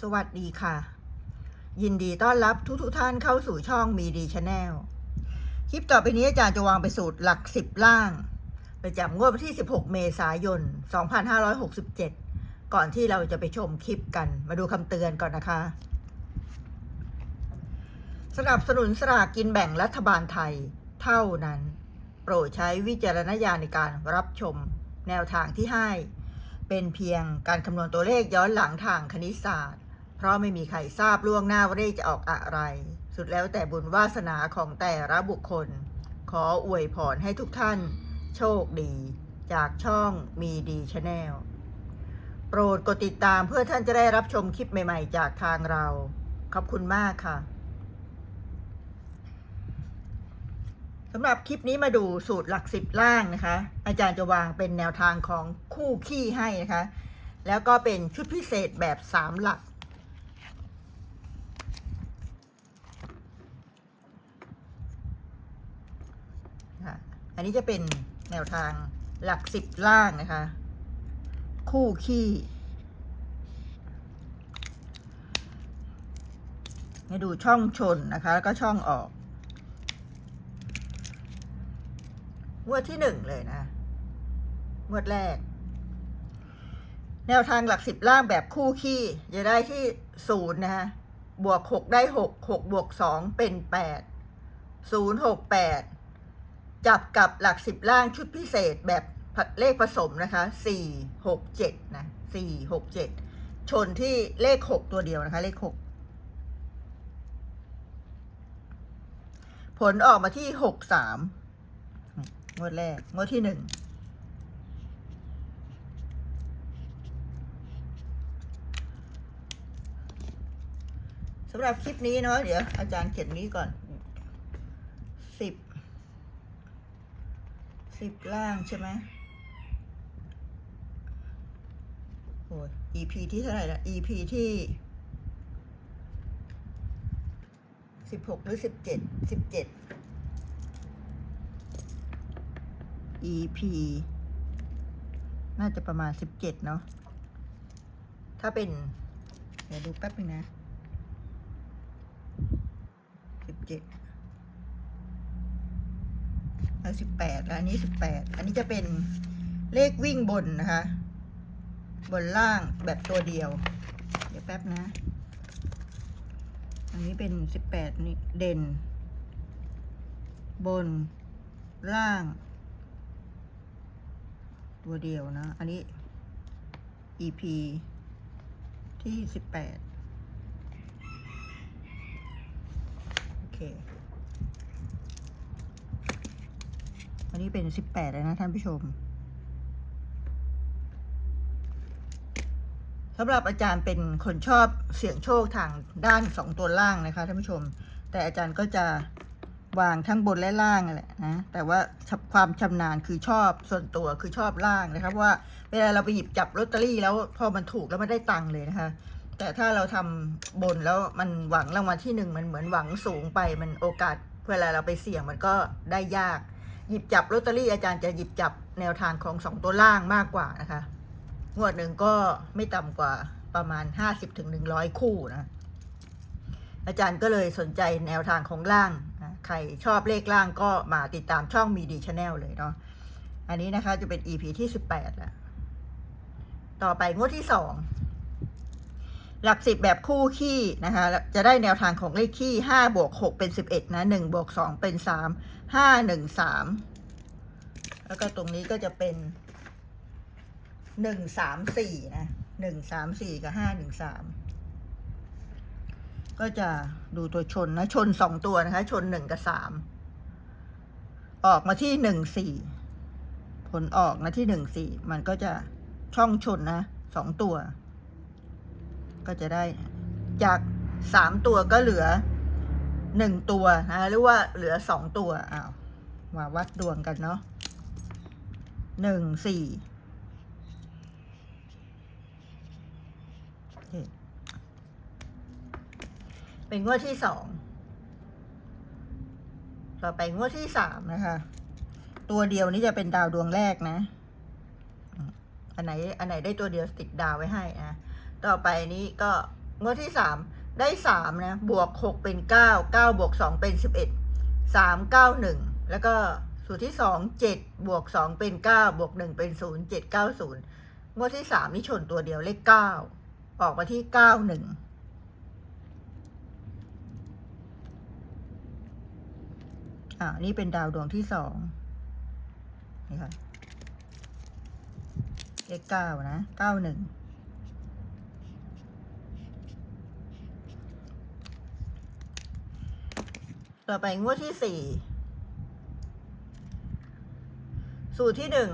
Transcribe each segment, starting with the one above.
สวัสดีค่ะ ยินดีต้อนรับทุกทท่านเข้าสู่ช่องมีดีชาแนลคลิปต่อไปนี้อาจารย์จะวางไปสูตรหลักสิบล่าง ประจำงวดวันที่ 16 เมษายน 2567 ก่อนที่เราจะไปชมคลิปกัน มาดูคำเตือนก่อนนะคะ สนับสนุนสลากกินแบ่งรัฐบาลไทยเท่านั้น โปรดใช้วิจารณญาณในการรับชมแนวทางที่ให้เป็นเพียงการคำนวณตัวเลขย้อนหลังทางคณิตศาสตร์ ราะไม่มีใครทราบล่วงหน้าว่าเลขจะออกอะไร สุดแล้วแต่บุญวาสนาของแต่ละบุคคล ขออวยพรให้ทุกท่าน โชคดี จากช่องมีดีชาแนลโปรดกดติดตามเพื่อท่านจะได้รับชมคลิปใหม่ๆ จากทางเรา ขอบคุณมากค่ะสำหรับคลิปนี้มาดูสูตรหลักสิบล่างนะคะ อาจารย์จะวางเป็นแนวทางของคู่ขี้ให้นะคะ แล้วก็เป็นชุดพิเศษแบบสามหลัก ค่ะ อันนี้จะเป็นแนวทางหลักสิบล่างนะคะ คู่ขี้ให้ดูช่องชนนะคะ แล้วก็ช่องออกงวดที่หนึ่งเลยนะงวดแรก แนวทางหลักสิบล่างแบบคู่ขี้จะได้ที่ศูนย์นะฮะบวกหกได้หกหกบวกสองเป็นแปดศูนย์หกแปด จับกับหลักสิบล่างชุดพิเศษแบบเลขผสมนะคะสี่หกเจ็ดนะสี่หกเจ็ดชนที่เลขหกตัวเดียวนะคะ เลขหกผลออกมาที่หกสามงวดแรก งวดที่หนึ่งสำหรับคลิปนี้เนาะเดี๋ยวอาจารย์เขียนนี้ก่อน สิบ สิบล่างใช่ไหมโอ้ย EP ที่เท่าไหร่ละ EP ที่สิบหกหรือสิบเจ็ดสิบเจ็ด EP น่าจะประมาณสิบเจ็ดเนาะ ถ้าเป็น เดี๋ยวดูแป๊บนึงนะสิบเจ็ด สิบแปดแล้วอันนี้สิบแปดอันนี้จะเป็นเลขวิ่งบนนะคะ บนล่างแบบตัวเดียว เดี๋ยวแป๊บนะ อันนี้เป็นสิบแปดนี่เด่น บนล่าง ตัวเดียวนะ อันนี้ EP ที่สิบแปด โอเค อันนี้เป็นสิบแปดแล้วนะท่านผู้ชมสำหรับอาจารย์เป็นคนชอบเสี่ยงโชคทางด้านสองตัวล่างนะคะท่านผู้ชม แต่อาจารย์ก็จะวางทั้งบนและล่างนั่นแหละนะแต่ว่าความชำนาญคือชอบส่วนตัวคือชอบล่างนะครับว่าเวลาเราไปหยิบจับลอตเตอรี่แล้วพอมันถูกแล้วมันได้ตังค์เลยนะคะ แต่ถ้าเราทำบนแล้วมันหวังรางวัลที่หนึ่งมันเหมือนหวังสูงไปมันโอกาสเวลาเราไปเสี่ยงมันก็ได้ยาก หยิบจับลอตเตอรี่อาจารย์จะหยิบจับแนวทางของสองตัวล่างมากกว่านะคะ งวดหนึ่งก็ไม่ต่ำกว่าประมาณห้าสิบถึงหนึ่งร้อยคู่นะ อาจารย์ก็เลยสนใจแนวทางของล่างนะใครชอบเลขล่างก็มาติดตามช่องมีดีชาแนลเลยเนาะ อันนี้นะคะจะเป็น EP ที่สิบแปดแล้ว ต่อไปงวดที่สอง หลักสิบแบบคู่ขี้นะคะ จะได้แนวทางของเลขขี้ห้าบวกหกเป็นสิบเอ็ดนะหนึ่งบวกสองเป็นสามห้าหนึ่งสามแล้วก็ตรงนี้ก็จะเป็นหนึ่งสามสี่นะหนึ่งสามสี่กับห้าหนึ่งสามก็จะดูตัวชนนะ ชนสองตัวนะคะ ชนหนึ่งกับสามออกมาที่หนึ่งสี่ผลออกนะที่หนึ่งสี่มันก็จะช่องชนนะสองตัว ก็จะได้จากสามตัวก็เหลือหนึ่งตัวนะหรือว่าเหลือสองตัวอ้าวมาวัดดวงกันเนาะหนึ่งสี่เป็นงวดที่สอง ต่อไปงวดที่สามนะคะ ตัวเดียวนี้จะเป็นดาวดวงแรกนะ อันไหน อันไหนได้ตัวเดียวติดดาวไว้ให้นะ ต่อไปนี้ก็งวดที่สามได้สามนะบวกหกเป็นเก้าเก้าบวกสองเป็นสิบเอ็ดสามเก้าหนึ่งแล้วก็สูตรที่สองเจ็ดบวกสองเป็นเก้าบวกหนึ่งเป็นศูนย์เจ็ดเก้าศูนย์งวดที่สามนี่ชนตัวเดียวเลขเก้าออกมาที่เก้าหนึ่งอ่านี่เป็นดาวดวงที่สองนี่ค่ะเลขเก้านะเก้าหนึ่ง ต่อไปงวดที่สี่ สูตรที่หนึ่ง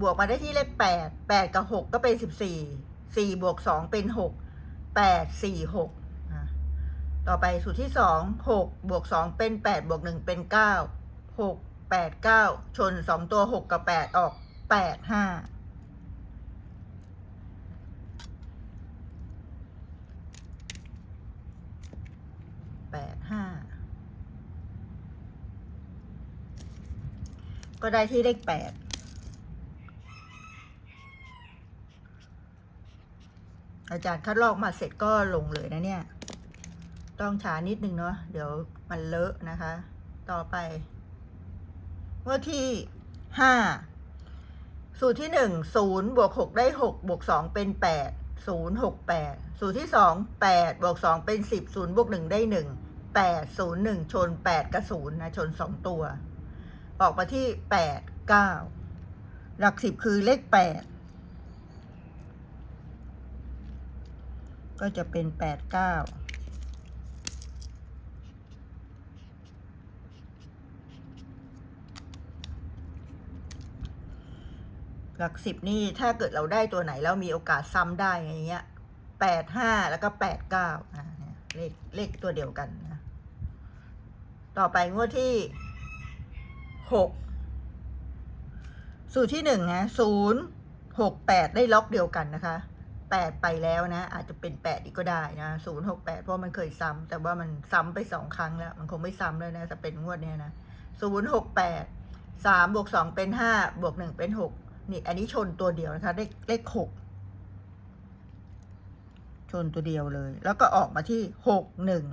บวกมาได้ที่เลขแปด แปดกับหกก็เป็นสิบสี่ สี่บวกสองเป็นหก แปดสี่หก ต่อไปสูตรที่สอง หกบวกสองเป็นแปดบวกหนึ่งเป็นเก้า หกแปดเก้า ชนสองตัวหกกับแปดออกแปดห้าแปดห้า ก็ได้ที่เลขแปดอาจารย์คัดลอกมาเสร็จก็ลงเลยนะเนี่ย ต้องช้านิดนึงเนาะเดี๋ยวมันเลอะนะคะ ต่อไปเมื่อที่ห้าสูตรที่หนึ่งศูนย์บวกหกได้หกบวกสองเป็นแปดศูนย์หกแปดสูตรที่สองแปดบวกสองเป็นสิบศูนย์บวกหนึ่งได้หนึ่งแปดศูนย์หนึ่งชนแปดกับศูนย์นะชนสองตัว ออกมาที่แปดเก้าหลักสิบคือเลขแปดก็จะเป็นแปดเก้าหลักสิบนี่ถ้าเกิดเราได้ตัวไหนแล้วมีโอกาสซ้ำได้อย่างเงี้ยแปดห้าแล้วก็แปดเก้าเลขเลขตัวเดียวกันนะ ต่อไปงวดที่ หกสูตรที่หนึ่งนะศูนย์หกแปดได้ล็อกเดียวกันนะคะแปดไปแล้วนะ อาจจะเป็นแปดอีกก็ได้นะศูนย์หกแปดเพราะมันเคยซ้ำแต่ว่ามันซ้ำไปสองครั้งแล้ว มันคงไม่ซ้ำแล้วนะจะเป็นงวดเนี้ยนะศูนย์หกแปดสามบวกสองเป็นห้าบวกหนึ่งเป็นหกนี่ อันนี้ชนตัวเดียวนะคะ เลขเลขหกชนตัวเดียวเลย แล้วก็ออกมาที่หกหนึ่ง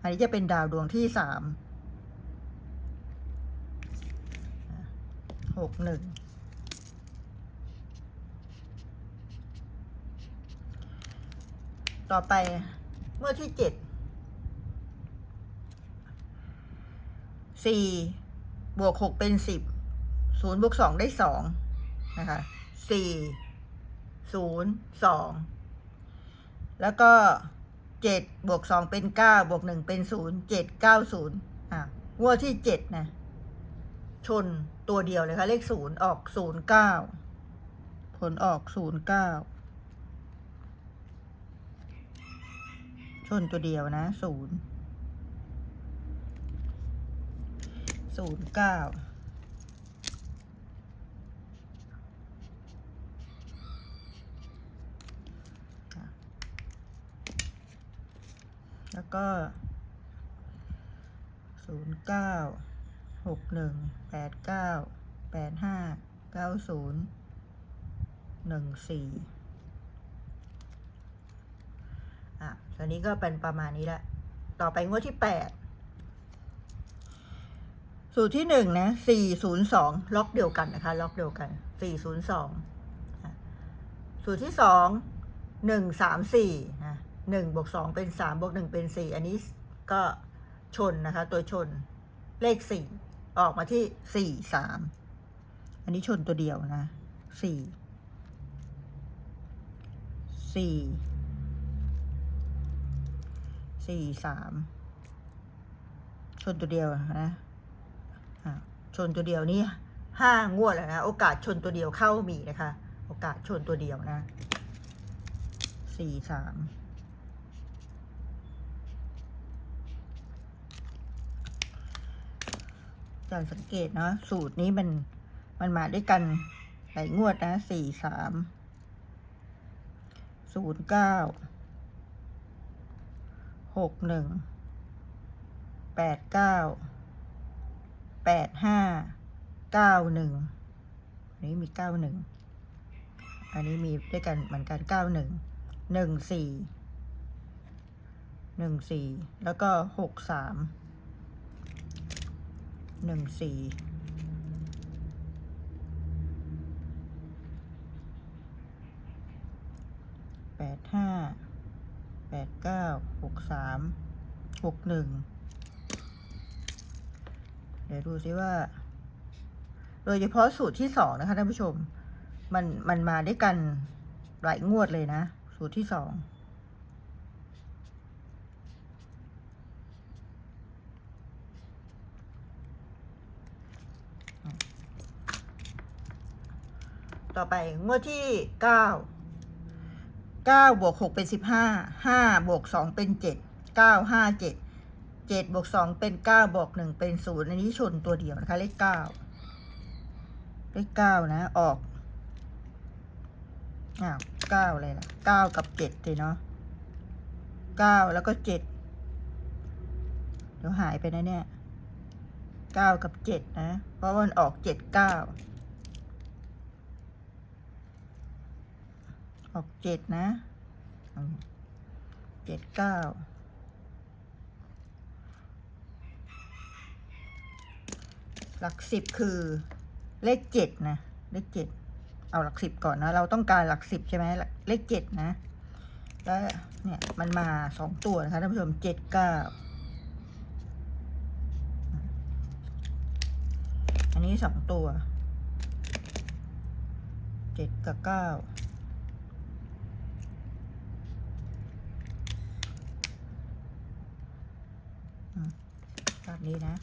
อันนี้จะเป็นดาวดวงที่สาม หกหนึ่งต่อไปเมื่อที่เจ็ดสี่บวกหกเป็นสิบศูนย์บวกสองได้สองนะคะสี่ศูนย์สองแล้วก็เจ็ดบวกสองเป็นเก้าบวกหนึ่งเป็นศูนย์เจ็ดเก้าศูนย์อะงวดที่เจ็ดนะ ชนตัวเดียวเลยค่ะ เลขศูนย์ออกศูนย์เก้าผลออกศูนย์เก้าชนตัวเดียวนะศูนย์ศูนย์เก้าแล้วก็ศูนย์เก้า หกหนึ่งแปดเก้าแปดห้าเก้าศูนย์หนึ่งสี่อะตอนนี้ก็เป็นประมาณนี้ละ ต่อไปงวดที่แปดสูตรที่หนึ่งนะสี่ศูนย์สองล็อกเดียวกันนะคะ ล็อกเดียวกันสี่ศูนย์สองสูตรที่สองหนึ่งสามสี่นะหนึ่งบวกสองเป็นสามบวกหนึ่งเป็นสี่อันนี้ก็ชนนะคะ ตัวชนเลขสี่ ออกมาที่สี่สามอันนี้ชนตัวเดียวนะสี่สี่สี่สามชนตัวเดียวนะชนตัวเดียวนี่ห้างวดแล้วนะโอกาสชนตัวเดียวเข้ามีนะคะ โอกาสชนตัวเดียวนะสี่สาม จารย์สังเกตเนาะสูตรนี้มันมันมาด้วยกันหลายงวดนะสี่สามศูนย์เก้าหกหนึ่งแปดเก้าแปดห้าเก้าหนึ่งอันนี้มีเก้าหนึ่งอันนี้มีด้วยกันเหมือนกันเก้าหนึ่งหนึ่งสี่หนึ่งสี่แล้วก็หกสาม หนึ่งสี่แปดห้าแปดเก้าหกสามหกหนึ่งเดี๋ยวดูซิว่า โดยเฉพาะสูตรที่สองนะคะท่านผู้ชม มันมันมาด้วยกันหลายงวดเลยนะ สูตรที่สอง ต่อไป งวดที่เก้าเก้าบวกหกเป็นสิบห้าห้าบวกสองเป็นเจ็ดเก้าห้าเจ็ดเจ็ดบวกสองเป็นเก้าบวกหนึ่งเป็นศูนย์อันนี้ชนตัวเดียวนะคะ เลขเก้าเลขเก้านะ ออกอ้าวเก้าอะไรล่ะเก้ากับเจ็ดเลยเนาะเก้าแล้วก็เจ็ดเดี๋ยวหายไปนะเนี่ยเก้ากับเจ็ดนะ เพราะวันออกเจ็ดเก้า ออกเจ็ดนะเจ็ดเก้าหลักสิบคือเลขเจ็ดนะ เลขเจ็ดเอาหลักสิบก่อนนะ เราต้องการหลักสิบใช่ไหมเลขเจ็ดนะ แล้วเนี่ยมันมาสองตัวนะคะท่านผู้ชมเจ็ดเก้าอันนี้สองตัวเจ็ดกับเก้า แบบนี้นะ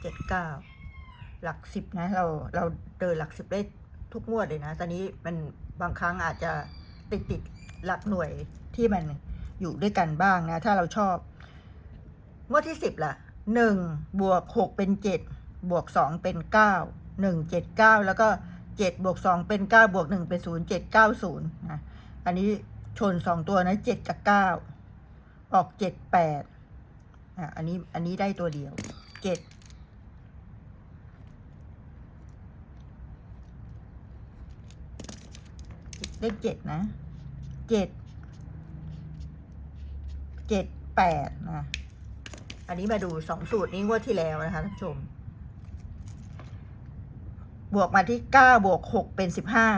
เจ็ดเก้าหลักสิบนะ เราเราเดินหลักสิบได้ทุกงวดเลยนะ ตอนนี้มันบางครั้งอาจจะติดติดหลักหน่วยที่มันอยู่ด้วยกันบ้างนะ ถ้าเราชอบ งวดที่สิบละหนึ่งบวกหกเป็นเจ็ดบวกสองเป็นเก้าหนึ่งเจ็ดเก้าแล้วก็เจ็ดบวกสองเป็นเก้าบวกหนึ่งเป็นศูนย์เจ็ดเก้าศูนย์นะอันนี้ชนสองตัวนะเจ็ดกับเก้าออกเจ็ดแปด อะอันนี้อันนี้ได้ตัวเดียวเจ็ดเลขเจ็ดนะเจ็ดเจ็ดแปดนะอันนี้มาดูสองสูตรนี้งวดที่แล้วนะคะท่านผู้ชม บวกมาที่เก้าบวกหกเป็นสิบห้า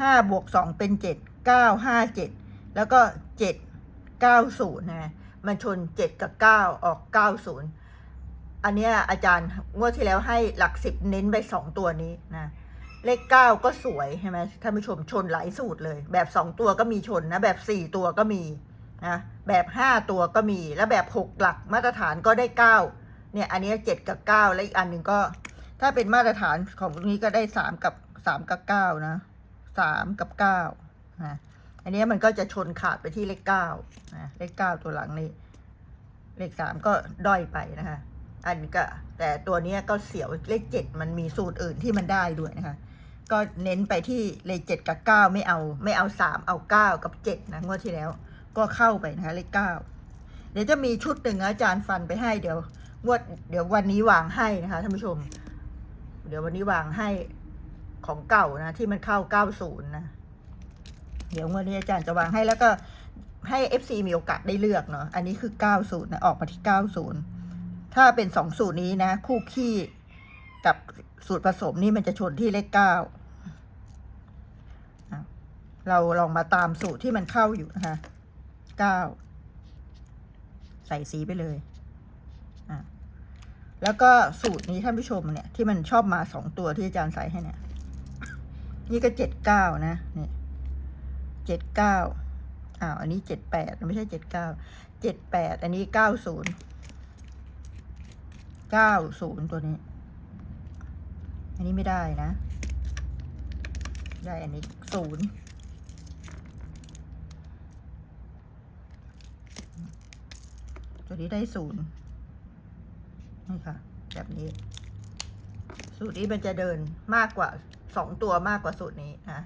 ห้าบวกสองเป็นเจ็ดเก้าห้าเจ็ดแล้วก็เจ็ดเก้าศูนย์นะ มันชนเจ็ดกับเก้าออกเก้าศูนย์อันเนี้ยอาจารย์งวดที่แล้วให้หลักสิบเน้นไปสองตัวนี้นะเลขเก้าก็สวยใช่ไหมท่านผู้ชมชนหลายสูตรเลย แบบสองตัวก็มีชนนะ แบบสี่ตัวก็มีนะแบบห้าตัวก็มีแล้วแบบหกหลักมาตรฐานก็ได้เก้าเนี่ยอันนี้เจ็ดกับเก้าและอีกอันหนึ่งก็ ถ้าเป็นมาตรฐานของตรงนี้ก็ได้สามกับสามกับเก้านะสามกับเก้านะ อันนี้มันก็จะชนขาดไปที่เลขเก้านะเลขเก้าตัวหลังนี่เลขสามก็ด้อยไปนะคะ อันก็แต่ตัวนี้ก็เสียวเลขเจ็ดมันมีสูตรอื่นที่มันได้ด้วยนะคะ ก็เน้นไปที่เลขเจ็ดกับเก้าไม่เอาไม่เอาสามเอาเก้ากับเจ็ดนะงวดที่แล้ว ก็เข้าไปนะคะเลขเก้าเดี๋ยวจะมีชุดหนึ่งอาจารย์ฟันไปให้เดี๋ยวงวดเดี๋ยววันนี้วางให้นะคะท่านผู้ชม เดี๋ยววันนี้วางให้ของเก่านะที่มันเข้าเก้าศูนย์นะ เดี๋ยววันนี้อาจารย์จะวางให้แล้วก็ให้ FC มีโอกาสได้เลือกเนาะ อันนี้คือเก้าศูนย์นะ ออกมาที่เก้าศูนย์ถ้าเป็นสองสูตรนี้นะ คู่ขี้กับสูตรผสมนี่มันจะชนที่เลขเก้าเราลองมาตามสูตรที่มันเข้าอยู่นะคะเก้าใส่สีไปเลยแล้วก็สูตรนี้ท่านผู้ชมเนี่ย ที่มันชอบมาสองตัวที่อาจารย์ใส่ให้เนี่ย นี่ก็เจ็ดเก้านะนี่ เจ็ดเก้าอ้าว อันนี้เจ็ดแปดไม่ใช่เจ็ดเก้าเจ็ดแปดอันนี้เก้าศูนย์เก้าศูนย์ตัวนี้ อันนี้ไม่ได้นะ ได้อันนี้ศูนย์ตัวนี้ได้ศูนย์นี่ค่ะ แบบนี้ สูตรนี้มันจะเดินมากกว่าสองตัวมากกว่าสูตรนี้นะ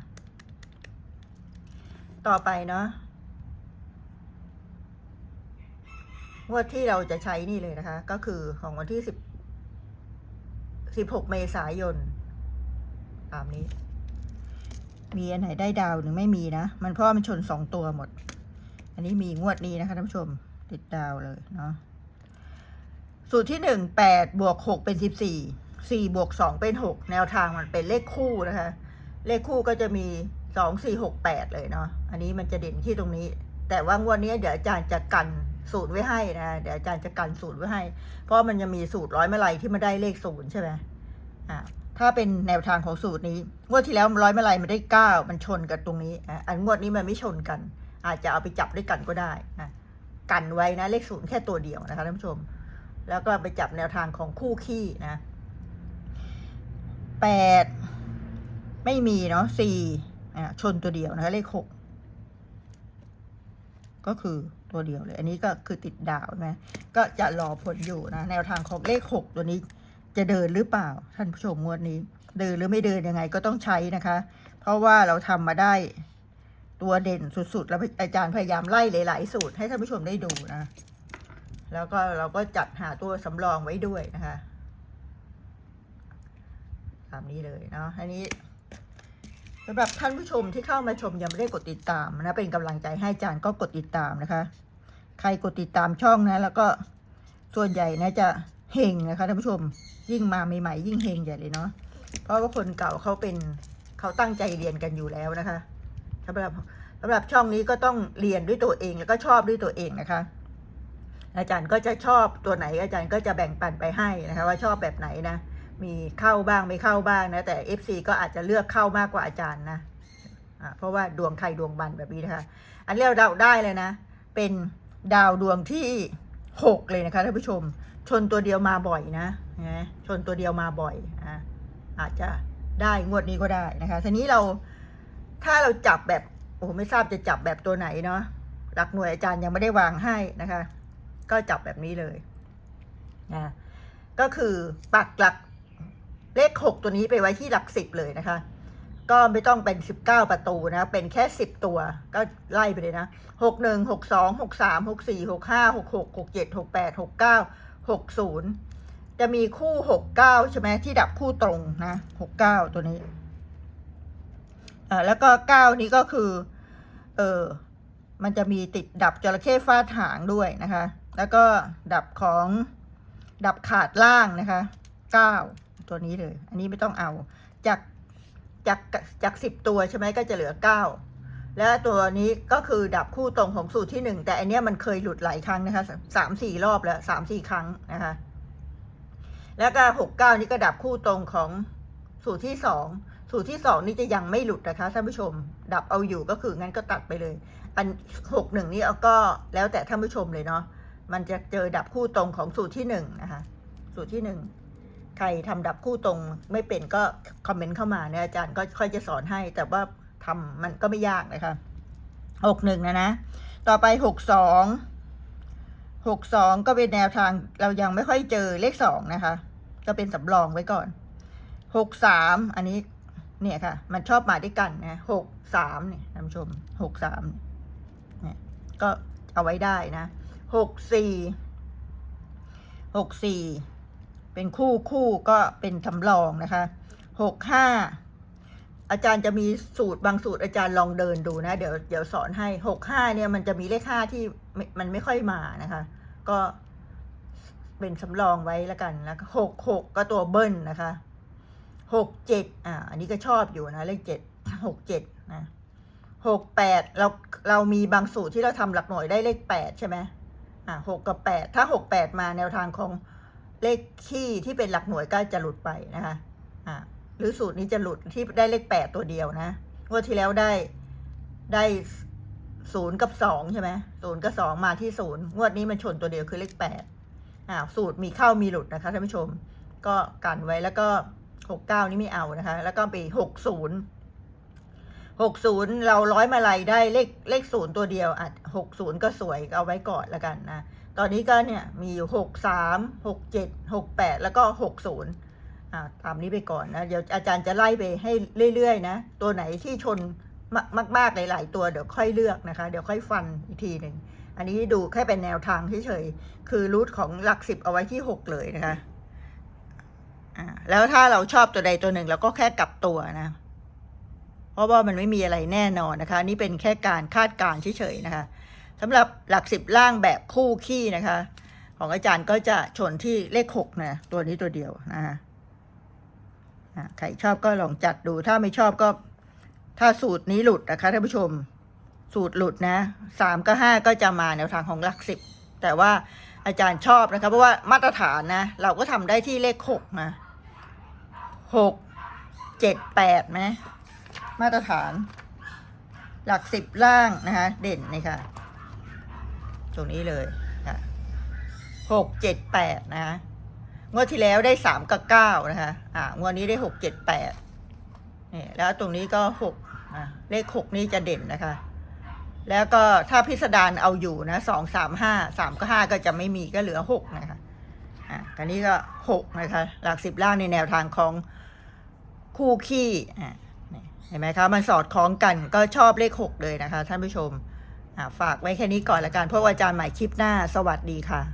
ต่อไปเนาะงวดที่เราจะใช้นี่เลยนะคะ ก็คือของวันที่สิบสิบหกเมษายนตามนี้ มีอันไหนได้ดาวหรือไม่มีนะ มันเพราะมันชนสองตัวหมด อันนี้มีงวดนี้นะคะท่านผู้ชม ติดดาวเลยเนาะสูตรที่หนึ่งแปดบวกหกเป็นสิบสี่สี่บวกสองเป็นหกแนวทางมันเป็นเลขคู่นะคะ เลขคู่ก็จะมี สองสี่หกแปดเลยเนาะอันนี้มันจะเด่นที่ตรงนี้ แต่ว่างวดนี้เดี๋ยวอาจารย์จะกันสูตรไว้ให้นะเดี๋ยวอาจารย์จะกันสูตรไว้ให้ เพราะมันจะมีสูตรร้อยมาลัยที่มาได้เลขศูนย์ใช่ไหมอ่าถ้าเป็นแนวทางของสูตรนี้งวดที่แล้วร้อยมาลัยมันได้เก้ามันชนกันตรงนี้อะอันงวดนี้มันไม่ชนกัน อาจจะเอาไปจับด้วยกันก็ได้นะกันไว้นะเลขศูนย์แค่ตัวเดียวนะคะท่านผู้ชม แล้วก็ไปจับแนวทางของคู่ขี้นะแปดไม่มีเนาะสี่ ชนตัวเดียวนะคะเลขหกก็คือตัวเดียวเลย อันนี้ก็คือติดดาวนะก็จะรอผลอยู่นะ แนวทางของเลขหกตัวนี้จะเดินหรือเปล่า ท่านผู้ชมงวดนี้ เดินหรือไม่เดินยังไงก็ต้องใช้นะคะ เพราะว่าเราทำมาได้ตัวเด่นสุดๆ แล้วอาจารย์พยายามไล่หลาย ๆ สูตรให้ท่านผู้ชมได้ดูนะ แล้วก็เราก็จัดหาตัวสำรองไว้ด้วยนะคะ ตามนี้เลยเนาะอันนี้ สำหรับท่านผู้ชมที่เข้ามาชมยังไม่ได้กดติดตามนะเป็นกำลังใจให้อาจารย์ก็กดติดตามนะคะ ใครกดติดตามช่องนะ แล้วก็ส่วนใหญ่นะจะเฮงนะคะท่านผู้ชมยิ่งมาใหม่ๆยิ่งเฮงใหญ่เลยเนาะเพราะว่าคนเก่าเขาเป็นเขาตั้งใจเรียนกันอยู่แล้วนะคะสำหรับสำหรับช่องนี้ก็ต้องเรียนด้วยตัวเองแล้วก็ชอบด้วยตัวเองนะคะ อาจารย์ก็จะชอบตัวไหนอาจารย์ก็จะแบ่งปันไปให้นะคะ ว่าชอบแบบไหนนะ มีเข้าบ้างไม่เข้าบ้างนะ แต่ FC ก็อาจจะเลือกเข้ามากกว่าอาจารย์นะอ่าเพราะว่าดวงใครดวงบันแบบนี้นะคะ อันนี้เราดาได้เลยนะ เป็นดาวดวงที่หกเลยนะคะท่านผู้ชม ชนตัวเดียวมาบ่อยนะนะชนตัวเดียวมาบ่อยอะอาจจะได้งวดนี้ก็ได้นะคะทีนี้เราถ้าเราจับแบบโอ้โหไม่ทราบจะจับแบบตัวไหนเนาะหลักหน่วยอาจารย์ยังไม่ได้วางให้นะคะ ก็จับแบบนี้เลยนะก็คือปักหลัก เลขหกตัวนี้ไปไว้ที่หลักสิบเลยนะคะ ก็ไม่ต้องเป็นสิบเก้าประตูนะ เป็นแค่สิบตัวก็ไล่ไปเลยนะหกหนึ่งหกสองหกสามหกสี่หกห้าหกหกหกเจ็ดหกแปดหกเก้าหกศูนย์จะมีคู่หกเก้าใช่ไหมที่ดับคู่ตรงนะหกเก้าตัวนี้อ่าแล้วก็เก้านี้ก็คือ เออมันจะมีติดดับจระเข้ฟาดหางด้วยนะคะ แล้วก็ดับของดับขาดล่างนะคะเก้า ตัวนี้เลย อันนี้ไม่ต้องเอา จากจากจากสิบตัวใช่ไหมก็จะเหลือเก้าแล้วตัวนี้ก็คือดับคู่ตรงของสูตรที่หนึ่งแต่อันเนี้ยมันเคยหลุดหลายครั้งนะคะสามสี่รอบแล้วสามสี่ครั้งนะคะแล้วก็หกเก้านี่ก็ดับคู่ตรงของสูตรที่สองสูตรที่สองนี่จะยังไม่หลุดนะคะท่านผู้ชม ดับเอาอยู่ก็คืองั้นก็ตัดไปเลย อันหกหนึ่งนี่เอาก็แล้วแต่ท่านผู้ชมเลยเนาะมันจะเจอดับคู่ตรงของสูตรที่หนึ่งนะคะสูตรที่หนึ่ง ใครทำดับคู่ตรงไม่เป็นก็คอมเมนต์เข้ามาเนี่ยอาจารย์ก็ค่อยจะสอนให้ แต่ว่าทำมันก็ไม่ยากนะคะหกหนึ่งนะนะ ต่อไปหกสองหกสองก็เป็นแนวทางเรายังไม่ค่อยเจอเลขสองนะคะ ก็เป็นสำรองไว้ก่อนหกสามอันนี้เนี่ยค่ะ มันชอบมาด้วยกันนะหกสามเนี่ยท่านผู้ชมหกสามเนี่ยก็เอาไว้ได้นะหกสี่หกสี่ เป็นคู่คู่ก็เป็นสำรองนะคะหกห้าอาจารย์จะมีสูตรบางสูตรอาจารย์ลองเดินดูนะ เดี๋ยวเดี๋ยวสอนให้หกห้าเนี่ยมันจะมีเลขห้าที่ไม่มันไม่ค่อยมานะคะ ก็เป็นสำรองไว้แล้วกันแล้วหกหกก็ตัวเบิ้ลนะคะหกเจ็ดอ่าอันนี้ก็ชอบอยู่นะเลขเจ็ดหกเจ็ดนะหกแปดเราเรามีบางสูตรที่เราทำหลักหน่วยได้เลขแปดใช่ไหมอ่าหกกับแปดถ้าหกแปดมาแนวทางของ เลขขี้ที่เป็นหลักหน่วยก็จะหลุดไปนะคะอ่าหรือสูตรนี้จะหลุดที่ได้เลขแปดตัวเดียวนะงวดที่แล้วได้ได้ศูนย์กับสองใช่ไหมศูนย์กับสองมาที่ศูนย์งวดนี้มันชนตัวเดียวคือเลขแปดอ่าสูตรมีเข้ามีหลุดนะคะท่านผู้ชม ก็กันไว้แล้วก็หกเก้านี่ไม่เอานะคะ แล้วก็ไปหกศูนย์หกศูนย์เราร้อยมาลัยได้เลขเลขศูนย์ตัวเดียวอะหกศูนย์ก็สวยเอาไว้ก่อนละกันนะ ตอนนี้ก็เนี่ยมีอยู่หกสามหกเจ็ดหกแปดแล้วก็หกศูนย์ตามนี้ไปก่อนนะ เดี๋ยวอาจารย์จะไล่ไปให้เรื่อยๆนะ ตัวไหนที่ชนมากๆหลายๆตัวเดี๋ยวค่อยเลือกนะคะ เดี๋ยวค่อยฟันอีกทีหนึ่งอันนี้ดูแค่เป็นแนวทางเฉยๆคือรูทของหลักสิบเอาไว้ที่หกเลยนะคะอ่าแล้วถ้าเราชอบตัวใดตัวหนึ่งเราก็แค่กลับตัวนะ เพราะว่ามันไม่มีอะไรแน่นอนนะคะ นี่เป็นแค่การคาดการณ์เฉยๆนะคะ สำหรับหลักสิบล่างแบบคู่ขี้นะคะ ของอาจารย์ก็จะชนที่เลขหกนะ ตัวนี้ตัวเดียวนะคะใครชอบก็ลองจัดดู ถ้าไม่ชอบก็ ถ้าสูตรนี้หลุดนะคะท่านผู้ชม สูตรหลุดนะสามกับห้าก็จะมาแนวทางของหลักสิบ แต่ว่าอาจารย์ชอบนะคะเพราะว่ามาตรฐานนะ เราก็ทำได้ที่เลขหกนะหกเจ็ดแปดไหมมาตรฐาน หลักสิบล่างนะคะ เด่นนี่ค่ะ ตรงนี้เลยค่ะหกเจ็ดแปดนะคะงวดที่แล้วได้สามกับเก้านะคะ อ่างวดนี้ได้หกเจ็ดแปดนี่แล้วตรงนี้ก็หกอะเลขหกนี่จะเด่นนะคะ แล้วก็ถ้าพิสดารเอาอยู่นะสองสามห้าสามก็ห้าก็จะไม่มีก็เหลือหกนะคะ อะอันนี้ก็หกนะคะ หลักสิบล่างในแนวทางของคู่ขี้อะเห็นไหมคะ มันสอดคล้องกันก็ชอบเลขหกเลยนะคะ ท่านผู้ชม ฝากไว้แค่นี้ก่อนละกันเพราะว่าอาจารย์ใหม่คลิปหน้า สวัสดีค่ะ